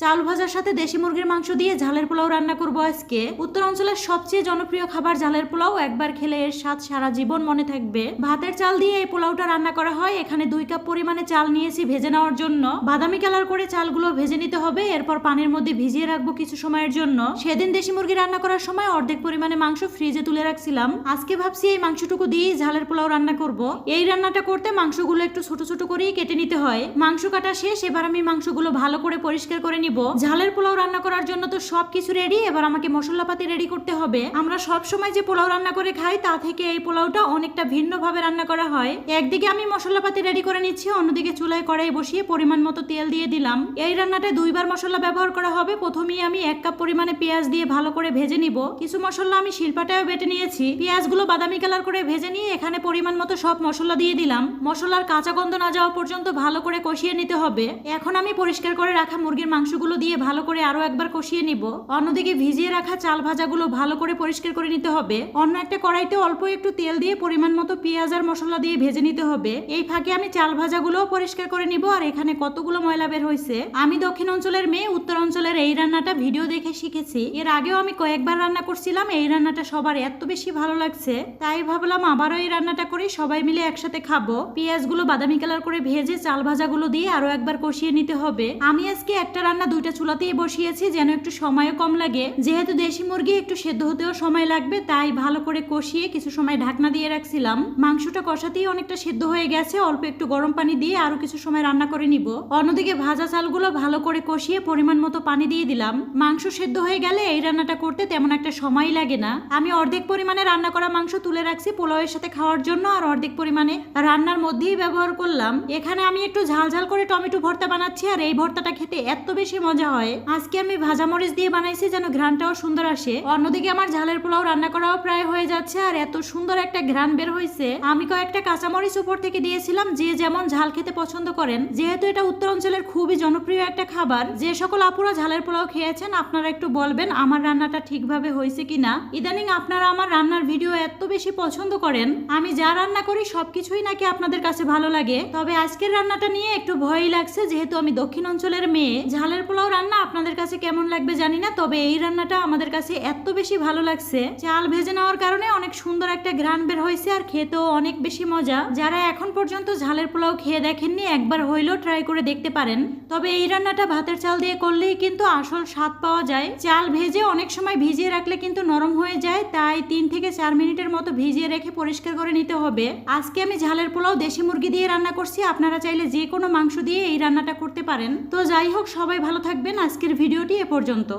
চাল ভাজার সাথে দেশি মুরগির মাংস দিয়ে ঝালের পোলাও রান্না করব আজকে। উত্তর অঞ্চলের সবচেয়ে জনপ্রিয় খাবার ঝালের পোলাও একবার খেলে এর স্বাদ সারা জীবন মনে থাকবে। ভাতের চাল দিয়ে এই পোলাওটা রান্না করা হয়, এখানে দুই কাপ পরিমাণে চাল নিয়েছি ভেজে নেওয়ার জন্য। বাদামি কালার করে চালগুলো ভেজে নিতে হবে, এরপর পানির মধ্যে ভিজিয়ে রাখব কিছু সময়ের জন্য। সেদিন দেশি মুরগি রান্না করার সময় অর্ধেক পরিমাণে মাংস ফ্রিজে তুলে রাখছিলাম। আজকে ভাবছি এই মাংসটুকু দিয়েই ঝালের পোলাও রান্না করব। এই রান্নাটা করতে মাংসগুলো একটু ছোট ছোট করেই কেটে নিতে হয়। মাংস কাটা শেষ, এবার আমি মাংসগুলো ভালো করে পরিষ্কার করে নিব। ঝালের পোলাও রান্না করার জন্য তো সবকিছু রেডি এবার আমাকে মশলাপাতি রেডি করতে হবে। আমরা সব সময় যে পোলাও রান্না করে খাই, তা থেকে এই পোলাওটা অনেকটা ভিন্ন ভাবে রান্না করা হয়। একদিকে আমি মশলাপাতি রেডি করে নিচ্ছি, অন্যদিকে চুলায় কড়াই বসিয়ে পরিমাণ মতো তেল দিয়ে দিলাম। এই রান্নাটায় দুইবার মশলা ব্যবহার করা হবে। প্রথমেই আমি এক কাপ পরিমাণে পেঁয়াজ দিয়ে ভালো করে ভেজে নিব। কিছু মশলা আমি শিল্পাটাও বেটে নিয়েছি। পেঁয়াজগুলো বাদামি কালার করে ভেজে নিয়ে এখানে পরিমাণ মতো সব মশলা দিয়ে দিলাম। মশলার কাঁচা গন্ধ না যাওয়া পর্যন্ত ভালো করে কষিয়ে নিতে হবে। এখন আমি পরিষ্কার করে রাখা মুরগির মাংসগুলো দিয়ে ভালো করে আরও একবার কষিয়ে নিব। অন্যদিকে ভিজিয়ে রাখা চাল ভাজাগুলো ভালো করে পরিষ্কার করে নিতে হবে। অন্য একটা কড়াইতে অল্প একটু তেল দিয়ে পরিমাণ মতো পেঁয়াজ আর মশলা দিয়ে ভেজে নিতে হবে। এই ফাঁকে আমি চাল ভাজাগুলোও পরিষ্কার করে নিব আর এখানে কতগুলো ময়লা বের হয়েছে। আমি দক্ষিণ অঞ্চলের মেয়ে, উত্তর অঞ্চলের এই রান্নাটা ভিডিও দেখে শিখেছি। এর আগেও আমি কয়েকবার রান্না করছিলাম, এই রান্নাটা সবার এত বেশি ভালো লাগছে। তাই ভাবলাম আবারও এই রান্নাটা করি, সবাই মিলে একসাথে খাব। পেঁয়াজগুলো বাদামি কালার করে ভেজে চাল ভাজাগুলো দিয়ে আরও একবার কষিয়ে নিতে হবে। আমি আজকে একটা রান্না দুইটা চুলাতেই বসিয়েছি, যেন একটু সময়ও কম লাগে। যেহেতু দেশি মুরগি একটু সেদ্ধ হতেও সময় লাগবে, তাই ভালো করে কষিয়ে কিছু সময় ঢাকনা দিয়ে রাখছিলাম। মাংসটা কষাতেই অনেকটা সেদ্ধ হয়ে গেছে, অল্প একটু গরম পানি দিয়ে আরও কিছু সময় রান্না করে নিব। অন্যদিকে ভাজা চালগুলো ভালো করে কষিয়ে পরিমাণ মতো পানি দিয়ে দিলাম। মাংস সেদ্ধ হয়ে গেলে এই রান্নাটা করতে তেমন একটা সময় লাগে না। আমি অর্ধেক পরিমাণে রান্না করা মাংস তুলে রাখছি পোলাওয়ের সাথে খাওয়ার জন্য, আর অর্ধেক পরিমাণে রান্নার মধ্যেই ব্যবহার করলাম। এখানে আমি একটু ঝাল ঝাল করে টমেটো ভর্তা বানাচ্ছি, আর এই ভর্তাটা খেতে এত বেশি মজা হয়। আজকে আমি ভাজা মরিচ দিয়ে বানাইছি যেন ঘ্রানটাও সুন্দর আসে। অন্যদিকে আমার ঝালের পোলাও রান্না করাও প্রায় হয়ে যাচ্ছে আর এত সুন্দর একটা ঘ্রান বের হয়েছে আমি কয়েকটা কাঁচামরিচ উপর থেকে দিয়েছিলাম যে যেমন ঝাল খেতে পছন্দ করেন। যেহেতু এটা উত্তর অঞ্চলের খুবই জনপ্রিয় একটা খাবার, যে সকল আপুরা ঝালের পোলাও খেয়েছেন আপনারা একটু বলবেন আমার রান্নাটা ঠিকভাবে হয়েছে কিনা। ইদানিং আপনারা আমার রান্নার ভিডিও এত বেশি পছন্দ করেন। আমি যা রান্না করি সবকিছুই নাকি আপনাদের কাছে ভালো লাগে। তবে আজকের রান্নাটা নিয়ে একটু ভয়ই লাগছে, যেহেতু আমি দক্ষিণ অঞ্চলের মেয়ে। ঝালের পোলাও রান্না আপনাদের কাছে কেমন লাগবে জানি না, তবে এই রান্নাটা আমাদের কাছে এত বেশি ভালো লাগছে। চাল ভেজে নেওয়ার কারণে অনেক সুন্দর একটা ঘ্রাণ বের হয়েছে আর খেতেও অনেক বেশি মজা। যারা এখন পর্যন্ত ঝালের পোলাও খেয়ে দেখেননি, একবার হইলেও ট্রাই করে দেখতে পারেন। তবে এই রান্নাটা ভাতের চাল দিয়ে করলেই কিন্তু আসল স্বাদ পাওয়া যায়। চাল ভেজে অনেক সময় ভিজিয়ে রাখলে কিন্তু নরম হয়ে যায়, তাই তিন থেকে চার মিনিটের মতো ভিজিয়ে রেখে পরিষ্কার করে নিতে হবে। আজকে আমি ঝালের পোলাও দেশি মুরগি দিয়ে রান্না করছি, আপনারা চাইলে যে কোনো মাংস দিয়ে এই রান্নাটা করতে পারেন। তো যাই হোক, সবাই ভালো থাকবেন। আজকের ভিডিওটি এ পর্যন্ত।